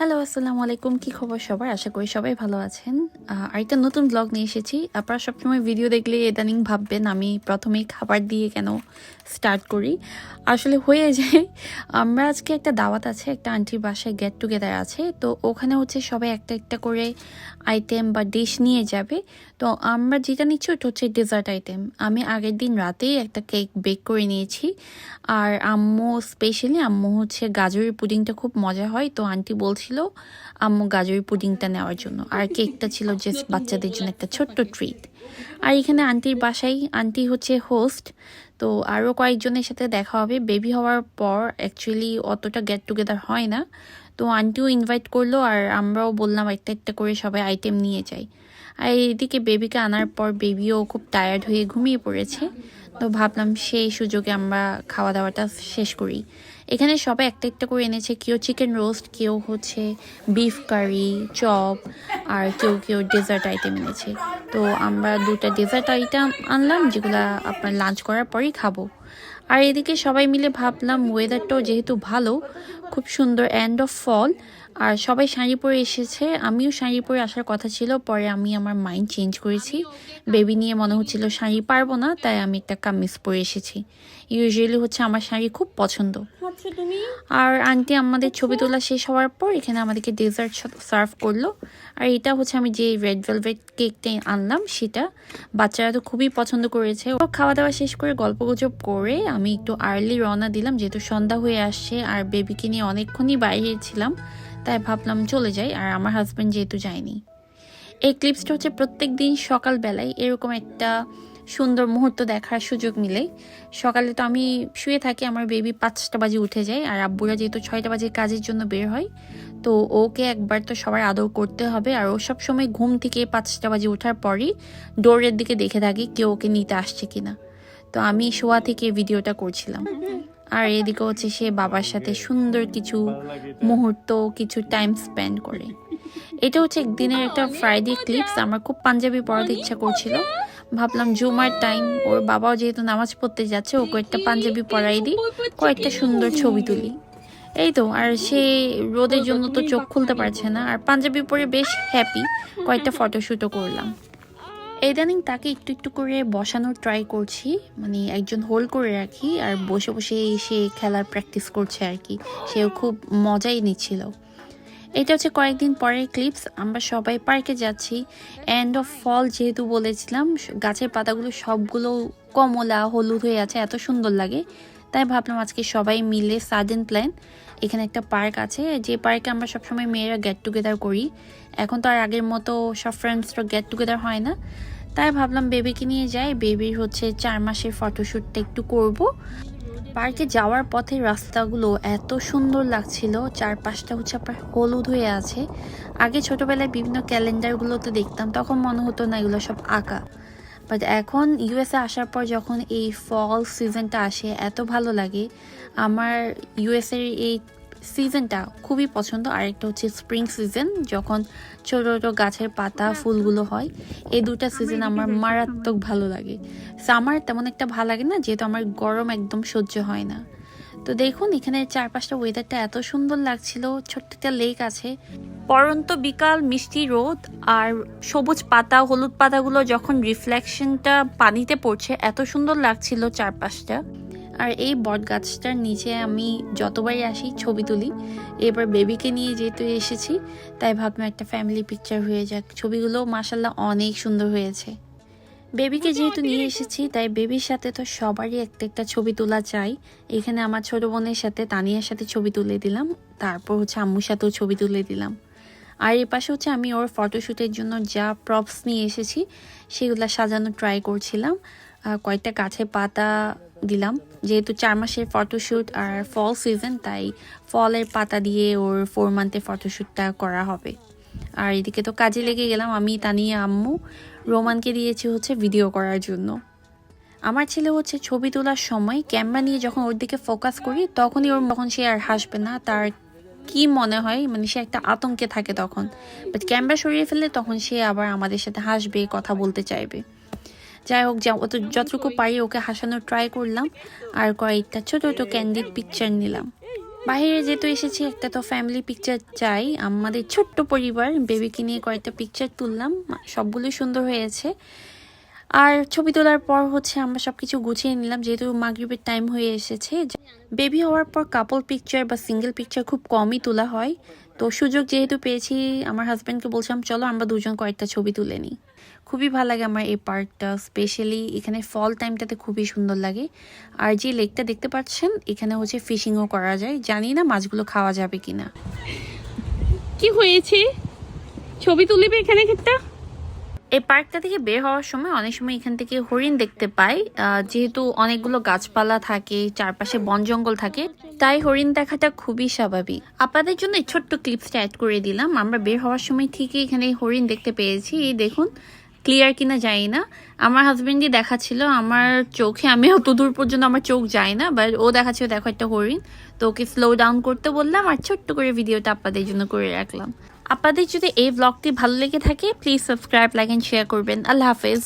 Hello আসসালামু আলাইকুম। কি খবর সবার? আশা করি সবাই ভালো আছেন। আরেকটা নতুন ব্লগ নিয়ে এসেছি। আপনারা সবসময় ভিডিও দেখলে ইদানিং ভাববেন, আমি প্রথমেই খাবার দিয়ে কেন স্টার্ট করি? আসলে হয়ে যায়, আমরা আজকে একটা দাওয়াত আছে, একটা আন্টির বাসায় গেট টুগেদার আছে। তো ওখানে হচ্ছে সবাই একটা একটা করে আইটেম বা ডিশ নিয়ে যাবে। তো আমরা যেটা নিচ্ছি, ওটা হচ্ছে ডেজার্ট আইটেম আমি আগের দিন রাতেই একটা কেক বেক করে নিয়েছি। আর আম্মু স্পেশালি আম্মু হচ্ছে গাজরের পুডিংটা খুব মজা হয়। তো আন্টি বলছিল আম্মু গাজরের পুডিংটা নেওয়ার জন্য। আর কেকটা ছিল জাস্ট বাচ্চাদের জন্য একটা ছোট্ট ট্রিট আর এখানে আন্টির বাসায়, আন্টি হচ্ছে হোস্ট তো আরও কয়েকজনের সাথে দেখা হবে। বেবি হওয়ার পর অ্যাকচুয়ালি অতটা গেট টুগেদার হয় না। তো আন্টিও ইনভাইট করল আর আমরাও বললাম একটা একটা করে সবাই আইটেম নিয়ে যাই। আর এদিকে বেবিকে আনার পর বেবিও খুব টায়ার্ড হয়ে ঘুমিয়ে পড়েছে। তো ভাবলাম সেই সুযোগে আমরা খাওয়া দাওয়াটা শেষ করি। এখানে সবাই একটা একটা করে এনেছে। কেউ চিকেন রোস্ট কেউ হচ্ছে বিফ কারি চপ আর কেউ কেউ ডেজার্ট আইটেম এনেছে। তো আমরা দুটা ডেজার্ট আইটেম আনলাম, যেগুলো আপনার লাঞ্চ করার পরেই খাব। আর এদিকে সবাই মিলে ভাবলাম ওয়েদারটাও যেহেতু ভালো খুব সুন্দর এন্ড অফ ফল আর সবাই শাড়ি পরে এসেছে। আমিও শাড়ি পরে আসার কথা ছিল পরে আমি আমার মাইন্ড চেঞ্জ করেছি। বেবি নিয়ে মনে হচ্ছিল শাড়ি পারব না তাই আমি একটা কামিজ পরে এসেছি। ইউজুয়ালি হচ্ছে আমার শাড়ি খুব পছন্দ। আর আন্টি আমাদের ছবি তোলা শেষ হওয়ার পর এখানে আমাদেরকে ডেজার্ট সার্ভ করল। আর এটা হচ্ছে আমি যে রেড ভেলভেট কেকটা আনলাম সেটা বাচ্চারা তো খুবই পছন্দ করেছে। ও খাওয়া দাওয়া শেষ করে গল্প গুজব করে আমি একটু আর্লি রওনা দিলাম যেহেতু সন্ধ্যা হয়ে আসছে আর বেবিকে নিয়ে অনেকক্ষণই বাইরে ছিলাম, তাই ভাবলাম চলে যাই, আর আমার হাজব্যান্ড যেহেতু যায়নি। এই ক্লিপসটা হচ্ছে প্রত্যেক দিন সকালবেলায় এরকম একটা সুন্দর মুহূর্ত দেখার সুযোগ মিলে। সকালে তো আমি শুয়ে থাকি, আমার বেবি পাঁচটা বাজে উঠে যায়, আর আব্বুরা যেহেতু ছয়টা বাজে কাজের জন্য বের হয়, তো ওকে একবার তো সবার আদর করতে হবে, আর ও সব সময় ঘুম থেকে পাঁচটা বাজে ওঠার পরই ডোরের দিকে দেখে থাকি কেউ ওকে নিতে আসছে কিনা। তো আমি শোয়া থেকে ভিডিওটা করছিলাম। আর এদিকে হচ্ছে সে বাবার সাথে সুন্দর কিছু মুহূর্ত, কিছু টাইম স্পেন্ড করে। এটা হচ্ছে একদিনের একটা ফ্রাইডে ক্লিপস আমার খুব পাঞ্জাবি পড়াতে ইচ্ছা করছিল। ভাবলাম জুমার টাইম ওর বাবাও যেহেতু নামাজ পড়তে যাচ্ছে, ওকে একটা পাঞ্জাবি পরাই দিই, কয়েকটা সুন্দর ছবি তুলি। এই তো, আর সে রোদের জন্য তো চোখ খুলতে পারছে না, আর পাঞ্জাবি পরে বেশ হ্যাপি কয়েকটা ফটোশ্যুটও করলাম। ইদানিং তাকে একটু একটু করে বসানোর ট্রাই করছি। মানে একজন হোল্ড করে রাখি আর বসে বসে সে খেলার প্র্যাকটিস করছে আর কি। সেও খুব মজাই নিচ্ছিল। এটা হচ্ছে কয়েকদিন পরের ক্লিপস আমরা সবাই পার্কে যাচ্ছি। এন্ড অফ ফল যেহেতু বলেছিলাম, গাছের পাতাগুলো সবগুলো কমলা, হলুদ হয়ে আছে, এত সুন্দর লাগে। তাই ভাবলাম আজকে সবাই মিলে সাডেন প্ল্যান এখানে একটা পার্ক আছে, যে পার্কে আমরা সবসময় মেয়েরা গেট টুগেদার করি। এখন তো আর আগের মতো সব ফ্রেন্ডসরা গেট টুগেদার হয় না। তাই ভাবলাম বেবিকে নিয়ে যাই। বেবির হচ্ছে চার মাসের ফটোশ্যুটটা একটু করব। পার্কে যাওয়ার পথে রাস্তাগুলো এত সুন্দর লাগছিল। চারপাশটা হচ্ছে আপনার হলুদ হয়ে আছে। আগে ছোটবেলায় বিভিন্ন ক্যালেন্ডারগুলোতে দেখতাম, তখন মনে হতো না এগুলো সব আঁকা। বাট এখন ইউএসএ আসার পর যখন এই ফল সিজনটা আসে এত ভালো লাগে। আমার ইউএসএর এই সিজনটা খুবই পছন্দ। আরেকটা হচ্ছে স্প্রিং সিজন যখন ছোট ছোট গাছের পাতা ফুলগুলো হয়। এই দুটা সিজন আমার মারাত্মক ভালো লাগে। সামার তেমন একটা ভালো লাগে না যেহেতু আমার গরম একদম সহ্য হয় না। তো দেখুন, এখানে চারপাশটা ওয়েদারটা এত সুন্দর লাগছিল। ছোট্ট একটা লেক আছে। পরন্ত বিকাল, মিষ্টি রোদ, আর সবুজ পাতা, হলুদ পাতাগুলো যখন রিফ্লেকশনটা পানিতে পড়ছে, এত সুন্দর লাগছিল চারপাশটা। আর এই বট গাছটার নিচে আমি যতবারই আসি ছবি তুলি। এবার বেবিকে নিয়ে যেহেতু এসেছি, তাই ভাবলাম একটা ফ্যামিলি পিকচার হয়ে যাক। ছবিগুলো মাসাল্লাহ অনেক সুন্দর হয়েছে। বেবিকে যেহেতু নিয়ে এসেছি, তাই বেবির সাথে তো সবারই একটা একটা ছবি তোলা চাই এখানে আমার ছোট বোনের সাথে তানিয়ার সাথে ছবি তুলে দিলাম, তারপর হচ্ছে আম্মুর সাথেও ছবি তুলে দিলাম। আর এর পাশে হচ্ছে আমি ওর ফটোশ্যুটের জন্য যা প্রপস নিয়ে এসেছি, সেগুলো সাজানো ট্রাই করছিলাম। কয়েকটা গাছের পাতা দিলাম। যেহেতু চার মাসের ফটোশ্যুট আর ফল সিজন তাই ফলের পাতা দিয়ে ওর ফোর মান্থের ফটোশ্যুটটা করা হবে। আর এদিকে তো কাজে লেগে গেলাম, আমি তানিয়ে আম্মু। রোমানকে দিয়েছি হচ্ছে ভিডিও করার জন্য। আমার ছেলে হচ্ছে ছবি তোলার সময় ক্যামেরা নিয়ে যখন ওর দিকে ফোকাস করি, তখনই ওর তখন সে আর হাসবে না। তার কি মনে হয় মানে সে একটা আতঙ্কে থাকে তখন। বাট ক্যামেরা সরিয়ে ফেললে তখন সে আবার আমাদের সাথে হাসবে, কথা বলতে চাইবে। যাই হোক, যা যতটুকু পারি ওকে হাসানোর ট্রাই করলাম। আর কয়েকটা ছোট ছোট ক্যান্ডিড পিকচার নিলাম। বাইরে যেহেতু এসেছি, একটা তো ফ্যামিলি পিকচার চাই। আমাদের ছোট্ট পরিবার বেবিকে নিয়ে কয়েকটা পিকচার তুললাম, সবগুলোই সুন্দর হয়েছে। আর ছবি তোলার পর হচ্ছে আমরা সব কিছু গুছিয়ে নিলাম, যেহেতু মাগরিবের টাইম হয়ে এসেছে। বেবি হওয়ার পর কাপল পিকচার বা সিঙ্গেল পিকচার খুব কমই তোলা হয়। তো সুযোগ যেহেতু পেয়েছি, আমার হাজব্যান্ডকে বলছিলাম, চলো আমরা দুজন কয়েকটা ছবি তুলে নিই। খুবই ভালো লাগে আমার এই পার্কটা স্পেশালি এখানে ফল টাইমটাতে খুবই সুন্দর লাগে। আর যে লেকটা দেখতে পাচ্ছেন এখানে হচ্ছে ফিশিংও করা যায়। জানি না মাছগুলো খাওয়া যাবে কিনা। কি হয়েছে? ছবি তুলিবে এখানে একটা? এই পার্কটা থেকে বের হওয়ার সময় অনেক সময় এখান থেকে হরিণ দেখতে পাই। যেহেতু অনেকগুলো গাছপালা থাকে চারপাশে বন জঙ্গল থাকে তাই হরিণ দেখাটা খুবই স্বাভাবিক। আপনাদের জন্য ছোট্ট ক্লিপসটা অ্যাড করে দিলাম। আমরা বের হওয়ার সময় ঠিকই এখানে হরিণ দেখতে পেয়েছি। এই দেখুন ক্লিয়ার কিনা যাই না। আমার হাজবেন্ডই দেখাচ্ছিল, আমার চোখে, আমি অত দূর পর্যন্ত আমার চোখ যায় না বাট ও দেখাচ্ছিল, দেখো একটা হরিণ। তো ওকে স্লো ডাউন করতে বললাম আর ছোট্ট করে ভিডিওটা আপনাদের জন্য করে রাখলাম। আপনাদের যদি এই ব্লগটি ভালো লেগে থাকে please subscribe like and share করবেন। আল্লাহ হাফেজ।